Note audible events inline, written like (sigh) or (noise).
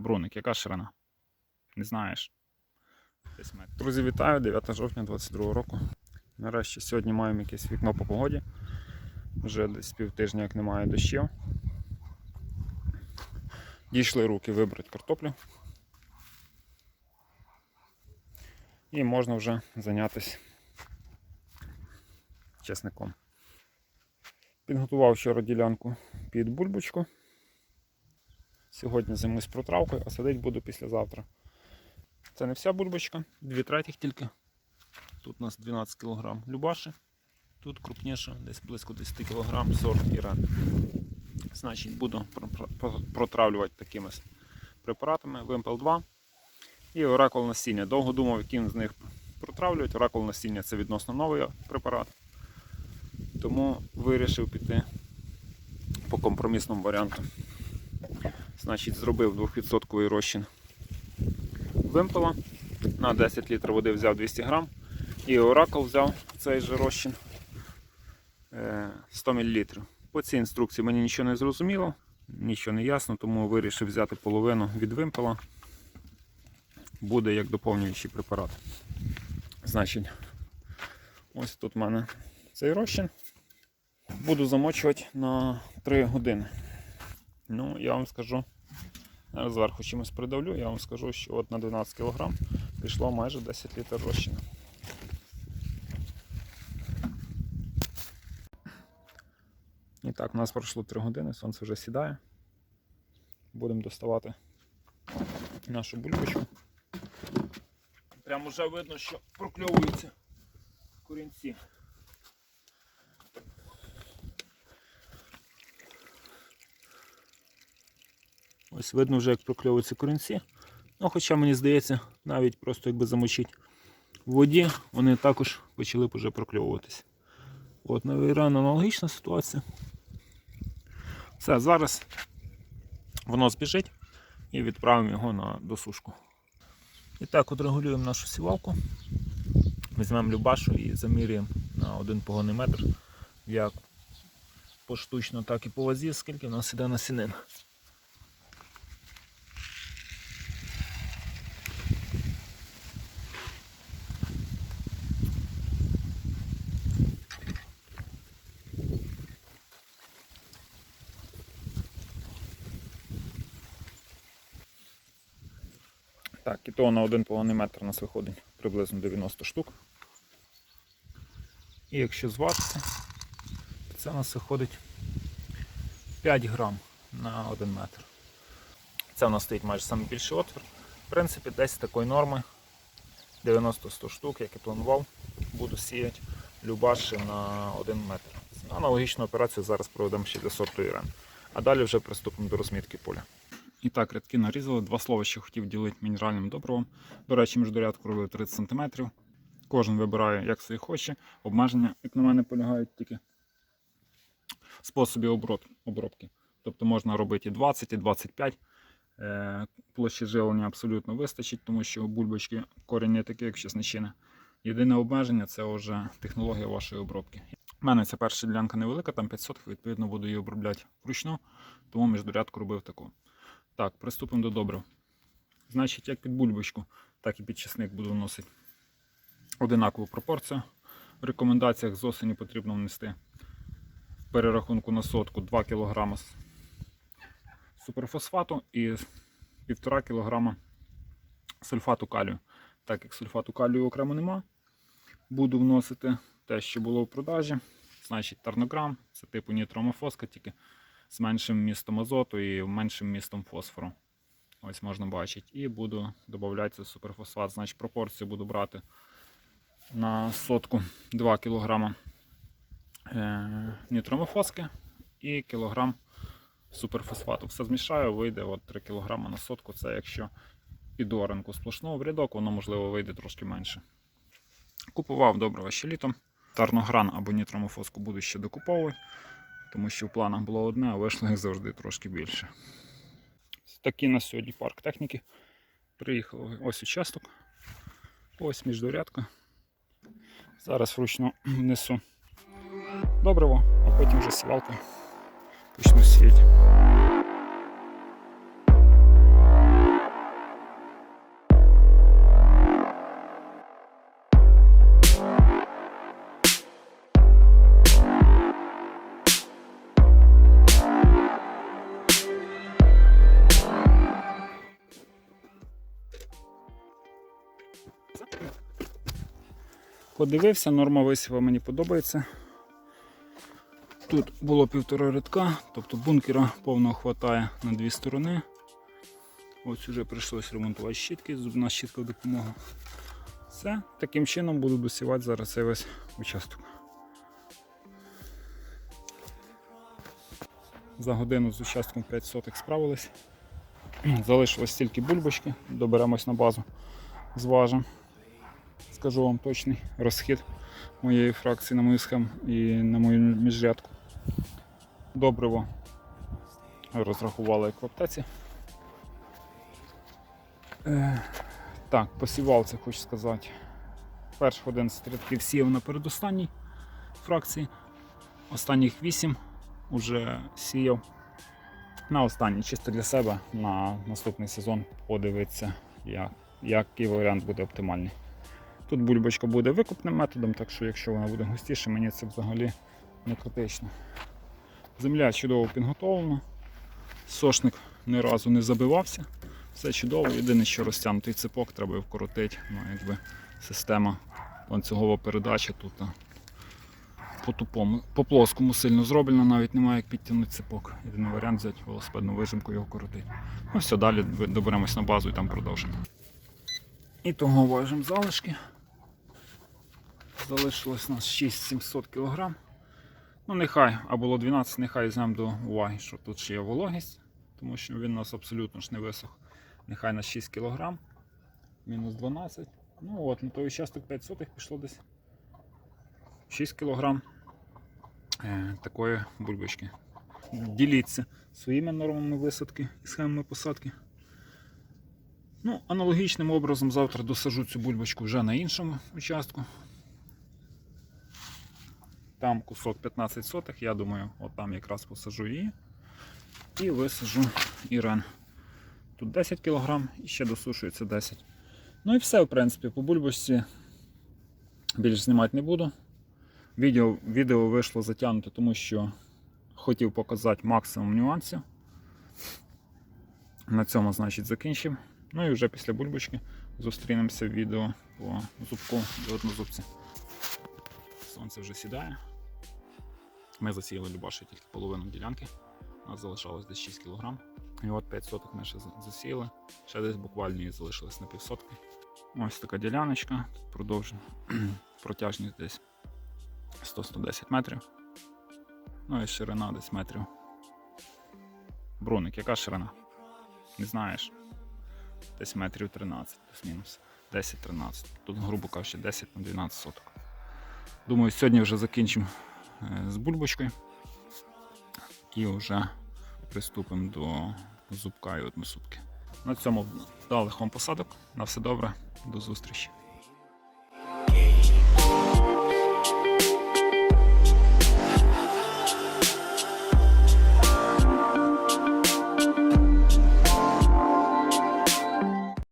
Бруник, яка ширина? Не знаєш. Друзі, вітаю! 9 жовтня 22 року. Нарешті сьогодні маємо якесь вікно по погоді. Вже десь півтижня, як немає дощів. Дійшли руки вибрати картоплю. І можна вже зайнятися чесником. Підготував вчора ділянку під бульбочку. Сьогодні займусь протравкою, а садити буду післязавтра. Це не вся бульбочка, дві третіх тільки. Тут у нас 12 кг любаші. Тут крупніше, десь близько 10 кг сорт Іран. Значить, буду пр- пр- протравлювати такими препаратами Вимпел 2 і оракул насіння. Довго думав, яким з них протравлювати. Оракул насіння це відносно новий препарат. Тому вирішив піти по компромісному варіанту. Значить, зробив 2% розчин вимпела. На 10 літрів води взяв 200 грам. І оракул взяв цей же розчин е, 100 мл. По цій інструкції мені нічого не зрозуміло, нічого не ясно, тому вирішив взяти половину від вимпела. Буде як доповнюючий препарат. Значить, ось тут в мене цей розчин. Буду замочувати на 3 години. Ну, я вам скажу, зверху чимось придавлю, я вам скажу, що от на 12 кг пішло майже 10 літрів розчину. І так, у нас пройшло 3 години, сонце вже сідає. Будемо доставати нашу бульбочку. Прямо вже видно, що прокльовуються корінці. Ось видно вже, як прокльовуються корінці. Ну, хоча мені здається, навіть просто якби замочити в воді, вони також почали б вже прокльовуватись. От на Іран аналогічна ситуація. Все, зараз воно збіжить і відправимо його на досушку. І так, от регулюємо нашу сівалку. Візьмемо любашу і замірюємо на один погонний метр, як поштучно, так і по вазі, скільки в нас іде насінин. Так, і то на один погонний метр у нас виходить приблизно 90 штук. І якщо зважити, то це у нас виходить 5 грам на 1 метр. Це у нас стоїть майже найбільший отвір. В принципі, десь такої норми 90-100 штук, як і планував, буду сіяти любаші на 1 метр. Аналогічну операцію зараз проведемо ще для сорту Ірен. А далі вже приступимо до розмітки поля. І так, рядки нарізали. Два слова, що хотів ділити мінеральним добривом. До речі, міждорядку робили 30 см. Кожен вибирає, як собі хоче. Обмеження, як на мене, полягають тільки в способі обробки. Тобто можна робити і 20, і 25. Е, Площі жилення абсолютно вистачить, тому що бульбочки корінь не такий, як чесничина. Єдине обмеження це вже технологія вашої обробки. У мене ця перша ділянка невелика, там 500, відповідно буду її обробляти вручну, тому міждорядку робив таку. Так, приступимо до добрив. Значить, як під бульбочку, так і під чесник буду вносити одинакову пропорцію. В рекомендаціях з осені потрібно внести в перерахунку на сотку 2 кг суперфосфату і 1,5 кг сульфату калію. Так як сульфату калію окремо нема, буду вносити те, що було в продажі. Значить, тарнограм, це типу нітромофоска, тільки з меншим містом азоту і меншим містом фосфору. Ось можна бачити. І буду додати суперфосфат. Значить, пропорцію буду брати на сотку 2 кг е, нітромофоски і кілограм суперфосфату. Все змішаю, вийде от 3 кг на сотку. Це якщо під оренку сплошного в рядок, воно можливо вийде трошки менше. Купував доброго ще літом. Тарногран або нітромофоску буду ще докуповувати тому що в планах було одне, а вийшло як завжди трошки більше. Такий на сьогодні парк техніки. Приїхав ось участок, ось міждорядка. Зараз вручну внесу добриво, а потім вже свалка. почну сіяти. Подивився, норма висіва мені подобається. Тут було півтора рядка, тобто бункера повного хватає на дві сторони. Ось вже прийшлось ремонтувати щітки, зубна щітка в допомогу. Все, таким чином буду досівати зараз цей весь участок. За годину з участком 5 сотих справились. Залишилось тільки бульбочки, доберемось на базу, зважимо. Скажу вам точний розхід моєї фракції на мою схему і на мою міжрядку. Добриво розрахували як в аптеці. Е, так, посівав це, хочу сказати. Перших 11 рядків сіяв на передостанній фракції. Останніх 8 вже сіяв на останній, чисто для себе на наступний сезон подивитися, як, який варіант буде оптимальний. Тут бульбочка буде викупним методом, так що якщо вона буде густіше, мені це взагалі не критично. Земля чудово підготовлена, сошник ні разу не забивався. Все чудово, єдине, що розтягнутий цепок треба вкоротити. Ну, якби система ланцюгова передача тут по тупому, по плоскому сильно зроблена, навіть немає як підтягнути цепок. Єдиний варіант взяти велосипедну вижимку і його коротити. Ну все, далі доберемось на базу і там продовжимо. І того важимо залишки. Залишилось у нас 6700 кг. Ну, нехай, а було 12, нехай візьмемо до уваги, що тут ще є вологість, тому що він у нас абсолютно ж не висох. Нехай на 6 кг, мінус 12. Ну от, на той участок 5 сотих пішло десь 6 кг е, такої бульбочки. Діліться своїми нормами висадки і схемами посадки. Ну, аналогічним образом завтра досажу цю бульбочку вже на іншому участку. Там кусок 15 сотих, я думаю, от там якраз посажу її і висажу ірен. Тут 10 кг і ще досушується 10 Ну і все, в принципі, по бульбочці більш знімати не буду. Відео, відео вийшло затягнуте, тому що хотів показати максимум нюансів. На цьому, значить, закінчимо. Ну і вже після бульбочки зустрінемося в відео по зубку і однозубці. Сонце вже сідає. Ми засіяли Любаші тільки половину ділянки. У нас залишалось десь 6 кг. І от 5 соток ми ще засіяли. Ще десь буквально її залишилось на півсотки. Ось така діляночка. Тут продовжена. (clears throat) Протяжність десь 100-110 метрів. Ну і ширина десь метрів. Бруник, яка ширина? Не знаєш? Десь метрів 13, плюс-мінус. 10-13. Тут, грубо кажучи, 10 на 12 соток. Думаю, сьогодні вже закінчимо з бульбочкою. І вже приступимо до зубка і односубки. На цьому далих вам посадок. На все добре, до зустрічі.